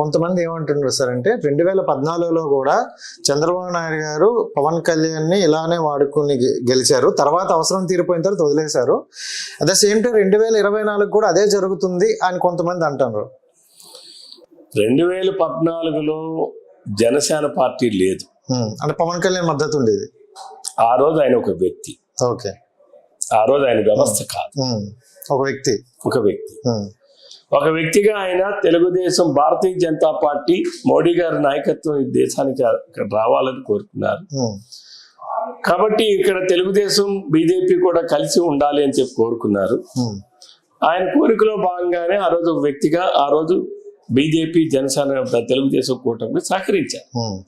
కొంతమంది ఏమంటున్నారు సార్ అంటే రెండు వేల పద్నాలుగులో కూడా చంద్రబాబు నాయుడు గారు పవన్ కళ్యాణ్ని ఇలానే వాడుకుని గెలిచారు. తర్వాత అవసరం తీరిపోయిన తర్వాత వదిలేశారు. అట్ ద సేమ్ టైం రెండు వేల ఇరవై నాలుగు కూడా అదే జరుగుతుంది అని కొంతమంది అంటున్నారు. రెండు వేల పద్నాలుగులో జనసేన పార్టీ లేదు. అంటే పవన్ కళ్యాణ్ మద్దతు ఉండేది. ఆ రోజు ఆయన ఒక వ్యక్తి. ఓకే. ఆ రోజు ఆయన వ్యవస్థ కాదు. ఒక వ్యక్తి. ఒక వ్యక్తి. ఒక వ్యక్తిగా ఆయన తెలుగుదేశం భారతీయ జనతా పార్టీ మోడీ గారి నాయకత్వం ఈ దేశానికి ఇక్కడ రావాలని కోరుకున్నారు. ఉమ్, కాబట్టి ఇక్కడ తెలుగుదేశం బీజేపీ కూడా కలిసి ఉండాలి అని చెప్పి కోరుకున్నారు. ఉమ్, ఆయన కోరికలో భాగంగానే ఆ రోజు ఒక వ్యక్తిగా ఆ రోజు బీజేపీ జనసేన తెలుగుదేశం కూటమికి సహకరించారు. ఉమ్,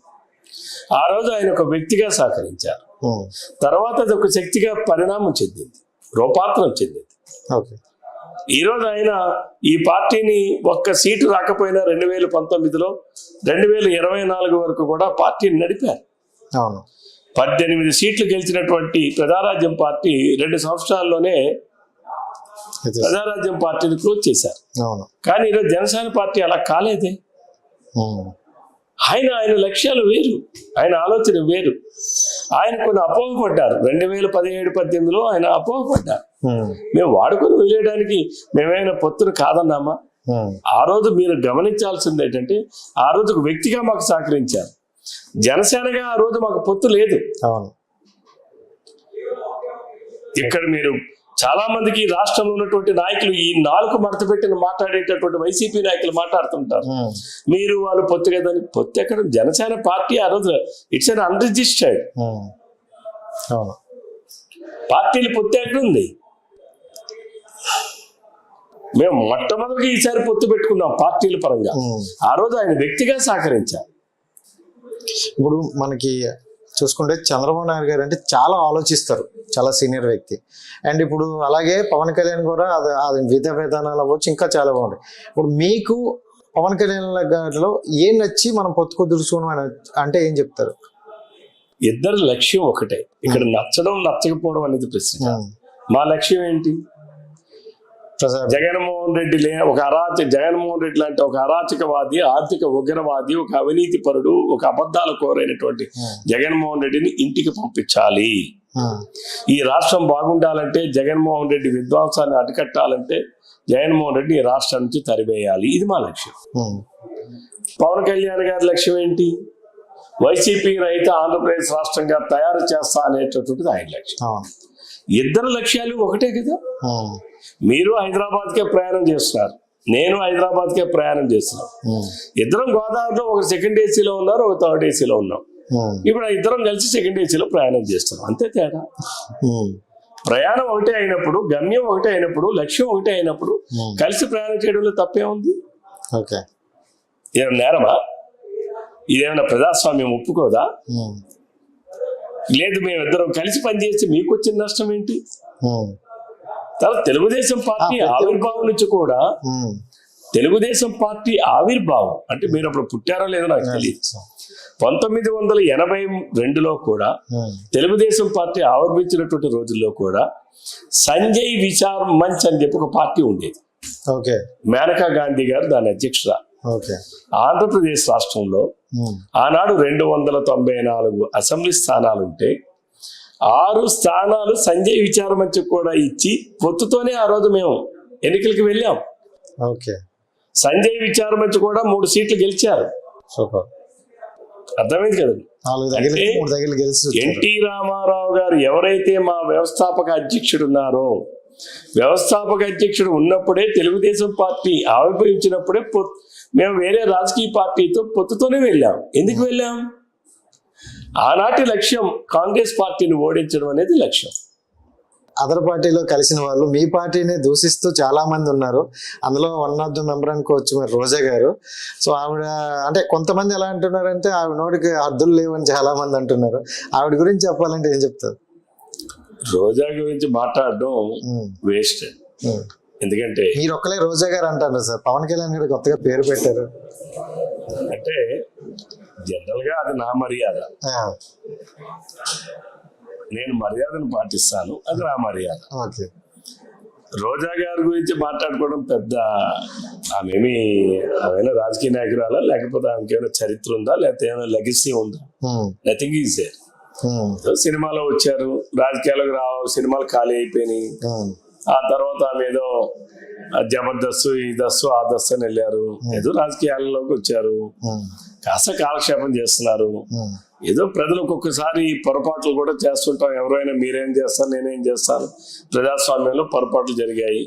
ఆ రోజు ఆయన ఒక వ్యక్తిగా సహకరించారు. తర్వాత అది ఒక శక్తిగా పరిణామం చెందింది రూపాంతరం చెందింది. ఓకే ఈ రోజు ఆయన ఈ పార్టీని ఒక్క సీటు రాకపోయినా రెండు వేల పంతొమ్మిదిలో రెండు వేల ఇరవై నాలుగు వరకు కూడా పార్టీని నడిపారు. అవును. పద్దెనిమిది సీట్లు గెలిచినటువంటి ప్రజారాజ్యం పార్టీ రెండు సంవత్సరాల్లోనే ప్రజారాజ్యం పార్టీని క్లోజ్ చేశారు. అవును. కానీ ఈరోజు జనసేన పార్టీ అలా కాలేదే. ఆయన ఆయన లక్ష్యాలు వేరు. ఆయన ఆలోచన వేరు. ఆయన కొన్ని అపోహపడ్డారు. రెండు వేల పదిహేడు పద్దెనిమిదిలో ఆయన అపోహపడ్డారు. మేము వాడుకొని వదిలేయడానికి మేమైనా పొత్తును కాదన్నామా? ఆ రోజు మీరు గమనించాల్సింది ఏంటంటే ఆ రోజు ఒక వ్యక్తిగా మాకు సహకరించారు. జనసేనగా ఆ రోజు మాకు పొత్తు లేదు. అవును. ఇక్కడ మీరు చాలా మందికి రాష్ట్రంలో ఉన్నటువంటి నాయకులు ఈ నాలుగు మడత పెట్టిన మాట్లాడేటటువంటి వైసీపీ నాయకులు మాట్లాడుతుంటారు. మీరు వాళ్ళు పొత్తు కదని పొత్తు ఎక్కడ? జనసేన పార్టీ ఆ రోజు ఇట్స్ అన్ అన్రిజిస్టర్డ్ పార్టీలు పొత్తు ఎక్కడ ఉంది? మేము మొట్టమొదటిగా ఈసారి పొత్తు పెట్టుకున్నాం పార్టీల పరంగా. ఆ రోజు ఆయన వ్యక్తిగా సహకరించారు. ఇప్పుడు మనకి చూసుకుంటే చంద్రబాబు నాయుడు గారు అంటే చాలా ఆలోచిస్తారు చాలా సీనియర్ వ్యక్తి. అండ్ ఇప్పుడు అలాగే పవన్ కళ్యాణ్ కూడా అది అది విధ విధానాలు అవ్వచ్చు ఇంకా చాలా బాగుంటాయి. ఇప్పుడు మీకు పవన్ కళ్యాణ్ గారిలో ఏం నచ్చి మనం పొత్తు కుదుర్చుకోవడం అని అంటే ఏం చెప్తారు? ఇద్దరు లక్ష్యం ఒకటే. ఇక్కడ నచ్చడం నచ్చకపోవడం అనేది ప్రశ్న. మా లక్ష్యం ఏంటి? జగన్మోహన్ రెడ్డి ఒక అరాచక జగన్మోహన్ రెడ్డి లాంటి ఒక అరాచకవాది ఆర్థిక ఉగ్రవాది ఒక అవినీతి పరుడు ఒక అబద్ధాల కోరైనటువంటి ఉమ్, జగన్మోహన్ రెడ్డిని ఇంటికి పంపించాలి. ఉమ్, ఈ రాష్ట్రం బాగుండాలంటే జగన్మోహన్ రెడ్డి విధ్వంసాన్ని అడ్డుకట్టాలంటే జగన్మోహన్ రెడ్డి ఈ రాష్ట్రం నుంచి తరివేయాలి. ఇది మా లక్ష్యం. ఉమ్, పవన్ కళ్యాణ్ గారి లక్ష్యం ఏంటి? వైసీపీ రహిత ఆంధ్రప్రదేశ్ రాష్ట్రంగా తయారు చేస్తా అనేటటువంటిది ఆయన లక్ష్యం. ఇద్దరు లక్ష్యాలు ఒకటే కదా? మీరు హైదరాబాద్కే ప్రయాణం చేస్తున్నారు నేను హైదరాబాద్కే ప్రయాణం చేస్తున్నాను. ఇద్దరం గోదావరిలో ఒక సెకండ్ ఏసీలో ఉన్నారు ఒక థర్డ్ ఏసీలో ఉన్నాం. ఇప్పుడు ఇద్దరం కలిసి సెకండ్ ఏసీలో ప్రయాణం చేస్తున్నాం. అంతే తేడా? ప్రయాణం ఒకటే అయినప్పుడు గమ్యం ఒకటే అయినప్పుడు లక్ష్యం ఒకటే అయినప్పుడు కలిసి ప్రయాణం చేయడంలో తప్పే ఉంది? ఓకే. ఏమైనా నేరమా? ఇదేమైనా ప్రజాస్వామ్యం ఒప్పుకోదా? లేదు మేమిద్దరం కలిసి పనిచేస్తే మీకు వచ్చిన నష్టం ఏంటి? తర్వాత తెలుగుదేశం పార్టీ ఆవిర్భావం నుంచి కూడా తెలుగుదేశం పార్టీ ఆవిర్భావం అంటే మీరు అప్పుడు పుట్టారో లేదో నాకు తెలియదు పంతొమ్మిది వందల ఎనభై రెండులో కూడా తెలుగుదేశం పార్టీ ఆవిర్భించినటువంటి రోజుల్లో కూడా సంజయ్ విచార్ మంచ్ అని చెప్పి ఒక పార్టీ ఉండేది. ఓకే. మేనకా గాంధీ గారు దాని అధ్యక్షుడ ఓకే. ఆంధ్రప్రదేశ్ రాష్ట్రంలో ఆనాడు రెండు వందల తొంభై నాలుగు అసెంబ్లీ స్థానాలుంటే ఆరు స్థానాలు సంజయ్ విచార మంచకు కూడా ఇచ్చి పొత్తుతోనే ఆ రోజు మేము ఎన్నికలకు వెళ్ళాం. ఓకే సంజయ్ విచార మంచ్ కూడా మూడు సీట్లు గెలిచారు. సూపర్ అర్థమైంది కదా. ఎన్టీ రామారావు గారు ఎవరైతే మా వ్యవస్థాపక అధ్యక్షుడు ఉన్నారో వ్యవస్థాపక అధ్యక్షుడు ఉన్నప్పుడే తెలుగుదేశం పార్టీ ఆవిర్భవించినప్పుడే పొ- మేము వేరే రాజకీయ పార్టీతో పొత్తుతోనే వెళ్ళాం. ఎందుకు వెళ్ళాం? ఆనాటి లక్ష్యం కాంగ్రెస్ పార్టీని ఓడించడం అనేది లక్ష్యం. అదర్ పార్టీలో కలిసిన వాళ్ళు మీ పార్టీని దూషిస్తూ చాలా మంది ఉన్నారు. అందులో వన్ ఆఫ్ ద మెంబర్ అనుకోవచ్చు మరి రోజా గారు. సో ఆవిడ అంటే కొంతమంది ఎలా అంటున్నారంటే ఆవిడ నోటికి హద్దులు లేవని చాలా మంది అంటున్నారు. ఆవిడ గురించి చెప్పాలంటే ఏం చెప్తారు? రోజా గురించి మాట్లాడడం వేస్ట్. ఎందుకంటే మీరు ఒక్కలే రోజా గారు అంటారు సార్. పవన్ కళ్యాణ్ గారు కొత్తగా పేరు పెట్టారు. అంటే జనరల్గా అది నా మర్యాద. నేను మర్యాదను పాటిస్తాను అది నా మర్యాద. ఓకే. రోజా గారి గురించి మాట్లాడుకోవడం పెద్ద ఆమెమి ఆమె రాజకీయ నాయకురాలా? లేకపోతే ఆమెకి ఏమైనా చరిత్ర ఉందా? లేకపోతే ఏమైనా లెగసీ ఉందా? నథింగ్ ఈజ్ దేర్ ఉమ్, సినిమాలో వచ్చారు. రాజకీయాలకు రావు సినిమాలు ఖాళీ అయిపోయినాయి. ఉమ్, ఆ తర్వాత ఆమె ఏదో జబర్దస్త్ ఈ దస్సు ఆ దస్సు అని వెళ్ళారు. ఏదో రాజకీయాల్లోకి వచ్చారు. కాస్త కాలక్షేపం చేస్తున్నారు. ఏదో ప్రజలు ఒక్కొక్కసారి పొరపాట్లు కూడా చేస్తుంటాం. ఎవరైనా మీరేం చేస్తారు నేనేం చేస్తాను. ప్రజాస్వామ్యంలో పొరపాట్లు జరిగాయి.